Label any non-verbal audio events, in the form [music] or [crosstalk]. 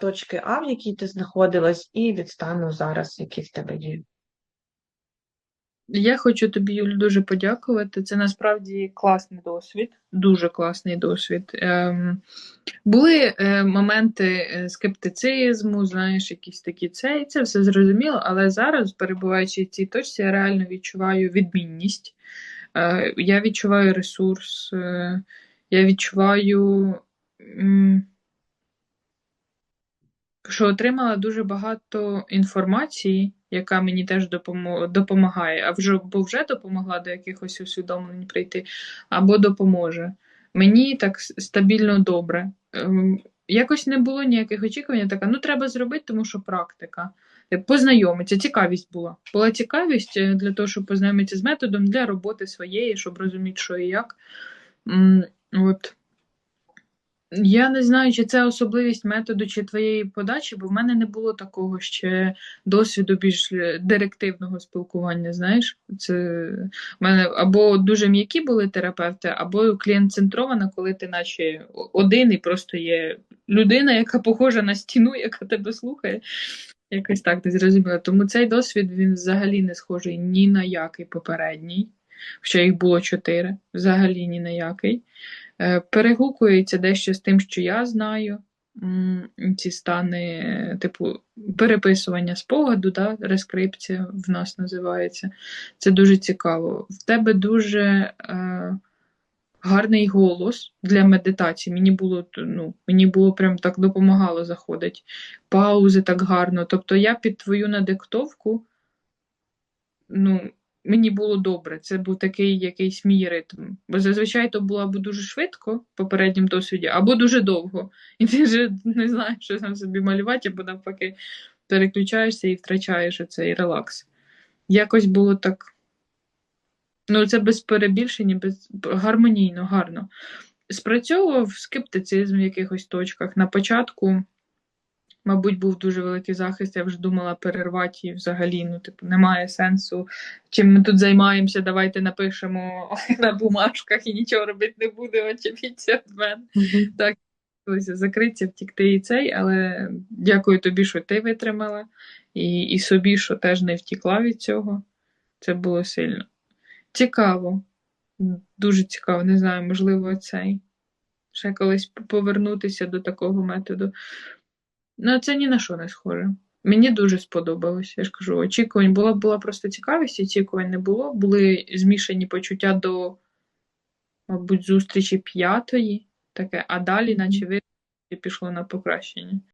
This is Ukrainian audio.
точки А, в якій ти знаходилась, і від стану зараз, який в тебе є. Я хочу тобі, Юль, дуже подякувати. Це насправді класний досвід, дуже класний досвід. Ем, були е, моменти е, скептицизму, знаєш, якісь такі це, і це все зрозуміло, але зараз, перебуваючи в цій точці, я реально відчуваю відмінність. Е, я відчуваю ресурс, е, я відчуваю, м, що отримала дуже багато інформації, яка мені теж допомагає, а вже, бо вже допомогла до якихось усвідомлень прийти, або допоможе. Мені так стабільно добре. Ем, Якось не було ніяких очікувань, така, ну треба зробити, тому що практика. Е, Познайомитися, цікавість була. Була цікавість е, для того, щоб познайомитися з методом для роботи своєї, щоб розуміти, що і як. От. Я не знаю, чи це особливість методу чи твоєї подачі, бо в мене не було такого ще досвіду більш е, директивного спілкування. Знаєш, це в мене або дуже м'які були терапевти, або клієнт-центрована, коли ти наче один і просто є людина, яка похожа на стіну, яка тебе слухає. Якось так не зрозуміло. Тому цей досвід він взагалі не схожий ні на який попередній. Хоча їх було чотири, взагалі ні на який. Е, Перегукується дещо з тим, що я знаю. Ці стани, типу, переписування спогаду, да, рескрипція в нас називається. Це дуже цікаво. В тебе дуже е, гарний голос для медитації. Мені було, ну, мені було прям так допомагало заходить. Паузи так гарно. Тобто я під твою надиктовку, ну, мені було добре. Це був такий якийсь мій ритм. Бо зазвичай то було або дуже швидко в попередньому досвіді, або дуже довго. І ти вже не знаєш, що там собі малювати, або навпаки переключаєшся і втрачаєш цей релакс. Якось було так. Ну, це без перебільшення, без гармонійно, гарно. Спрацьовував скептицизм в якихось точках. На початку, мабуть, був дуже великий захист. Я вже думала перервати і взагалі, ну, типу, немає сенсу. Чим ми тут займаємося, давайте напишемо [laughs] на бумажках і нічого робити не будемо, очевидця від мене. Так, закритися, втікти і цей, але дякую тобі, що ти витримала, і, і собі, що теж не втікла від цього. Це було сильно. Цікаво. Дуже цікаво, не знаю, можливо, цей. Ще колись повернутися до такого методу. Ну, це ні на що не схоже. Мені дуже сподобалось. Я ж кажу, очікувань була, була просто цікавість, очікувань не було. Були змішані почуття до, мабуть, зустрічі п'ятої, таке, а далі, наче ви пішло на покращення.